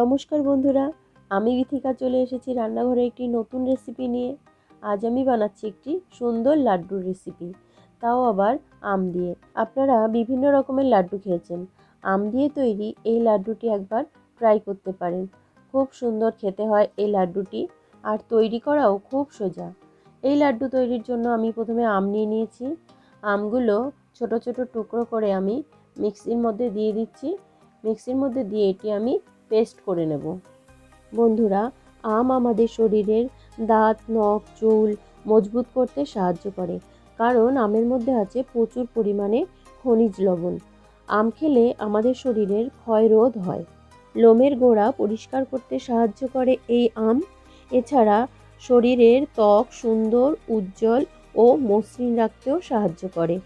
নমস্কার বন্ধুরা, আমি বিথিকা চলে এসেছি রান্নাঘরে একটি নতুন রেসিপি নিয়ে। আজ আমি বানাচ্ছি একটি সুন্দর লাড্ডুর রেসিপি তাও আবার আম দিয়ে। আপনারা বিভিন্ন রকমের লাড্ডু খেয়েছেন, আম দিয়ে তৈরি এই লাড্ডুটি একবার ট্রাই করতে পারেন। খুব সুন্দর খেতে হয় এই লাড্ডুটি, আর তৈরি করাও খুব সোজা। এই লাড্ডু তৈরির জন্য আমি প্রথমে আম নিয়ে নিয়েছি। আমগুলো ছোট ছোট টুকরো করে আমি মিক্সির মধ্যে দিয়ে দিচ্ছি। মিক্সির মধ্যে দিয়ে এটি আমি পেস্ট করে নেব। বন্ধুরা, আম আমাদের শরীরের দাঁত, নখ, চুল মজবুত করতে সাহায্য করে, কারণ আমের মধ্যে আছে প্রচুর পরিমাণে খনিজ লবণ। আম খেলে আমাদের শরীরের ক্ষয়রোধ হয়। লোমের গোড়া পরিষ্কার করতে সাহায্য করে এই আম। এছাড়া শরীরের ত্বক সুন্দর, উজ্জ্বল ও মসৃণ রাখতেও সাহায্য করে।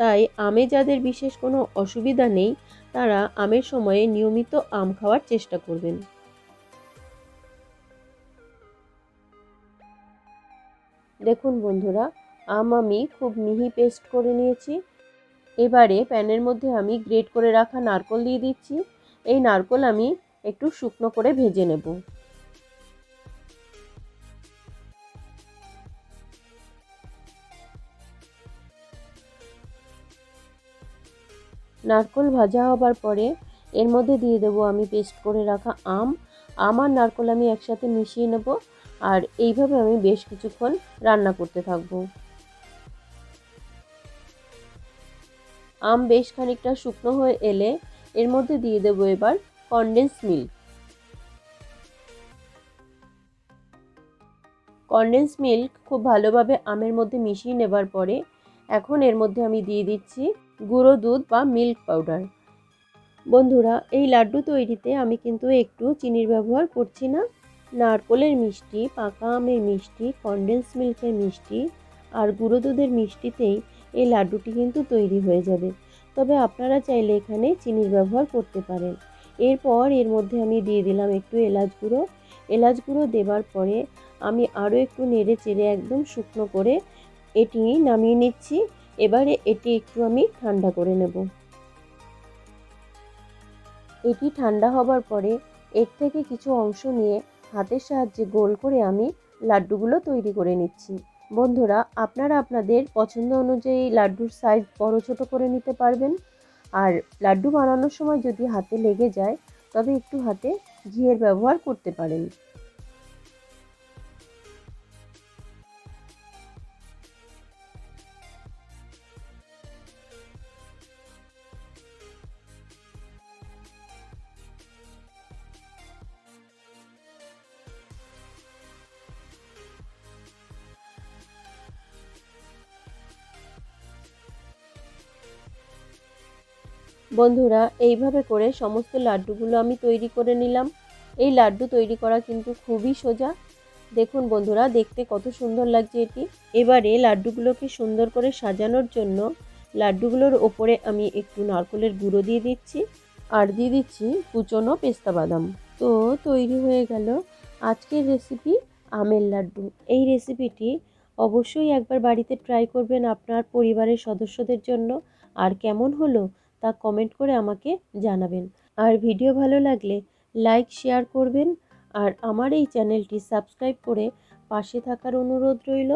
তাই আমে যাদের বিশেষ কোনো অসুবিধা নেই, তারা আমের সময়ে নিয়মিত আম খাওয়ার চেষ্টা করবেন। দেখুন বন্ধুরা, আম আমি খুব মিহি পেস্ট করে নিয়েছি। এবারে প্যানের মধ্যে আমি গ্রেট করে রাখা নারকল দিয়ে দিচ্ছি। এই নারকল আমি একটু শুকনো করে ভেজে নেব। নারকল ভাজা হবার পরে এর মধ্যে দিয়ে দেবো আমি পেস্ট করে রাখা আম। আম আর নারকল আমি একসাথে মিশিয়ে নেব আর এইভাবে আমি বেশ কিছুক্ষণ রান্না করতে থাকব। আম বেশ খানিকটা শুকনো হয়ে এলে এর মধ্যে দিয়ে দেবো এবার কনডেন্স মিল্ক কনডেন্স মিল্ক খুব ভালোভাবে আমের মধ্যে মিশিয়ে নেবার পরে এখন এর মধ্যে আমি দিয়ে দিচ্ছি গুঁড়ো দুধ বা মিল্ক পাউডার। বন্ধুরা, এই লাড্ডু তৈরিতে আমি কিন্তু একটু চিনির ব্যবহার করছি না। নারকলের মিষ্টি, পাকা আমের মিষ্টি কনডেন্স মিল্কের মিষ্টি আর গুঁড়ো দুধের মিষ্টিতেই এই লাড্ডুটি কিন্তু তৈরি হয়ে যাবে। তবে আপনারা চাইলে এখানে চিনির ব্যবহার করতে পারেন। এরপর এর মধ্যে আমি দিয়ে দিলাম একটু এলাচ গুঁড়ো। এলাচ গুঁড়ো দেবার পরে আমি আরও একটু নেড়ে চেড়ে একদম শুকনো করে এটি নামিয়ে নিচ্ছি। এবারে এটি একটু আমি ঠান্ডা করে নেব। এটি ঠান্ডা হবার পরে এর থেকে কিছু অংশ নিয়ে হাতের সাহায্যে গোল করে আমি লাড্ডুগুলো তৈরি করে নিচ্ছি। বন্ধুরা, আপনারা আপনাদের পছন্দ অনুযায়ী লাড্ডুর সাইজ বড় ছোট করে নিতে পারবেন। আর লাড্ডু বানানোর সময় যদি হাতে লেগে যায়, তবে একটু হাতে ঘিয়ের ব্যবহার করতে পারেন। বন্ধুরা, এইভাবে করে সমস্ত লাড্ডুগুলো আমি তৈরি করে নিলাম। এই লাড্ডু তৈরি করা কিন্তু খুবই সোজা। দেখুন বন্ধুরা, দেখতে কত সুন্দর লাগছে এটি। এবারে লাড্ডুগুলোকে সুন্দর করে সাজানোর জন্য লাড্ডুগুলোর ওপরে আমি একটু নারকলের গুঁড়ো দিয়ে দিচ্ছি আর দিয়ে দিচ্ছি কুচনো পেস্তা বাদাম। তো তৈরি হয়ে গেল আজকের রেসিপি আমের লাড্ডু। এই রেসিপিটি অবশ্যই একবার বাড়িতে ট্রাই করবেন আপনার পরিবারের সদস্যদের জন্য। আর কেমন হলো তা কমেন্ট করে আমাকে জানাবেন। আর ভিডিও ভালো লাগলে লাইক শেয়ার করবেন। আর আমার এই চ্যানেলটি সাবস্ক্রাইব করে পাশে থাকার অনুরোধ রইল।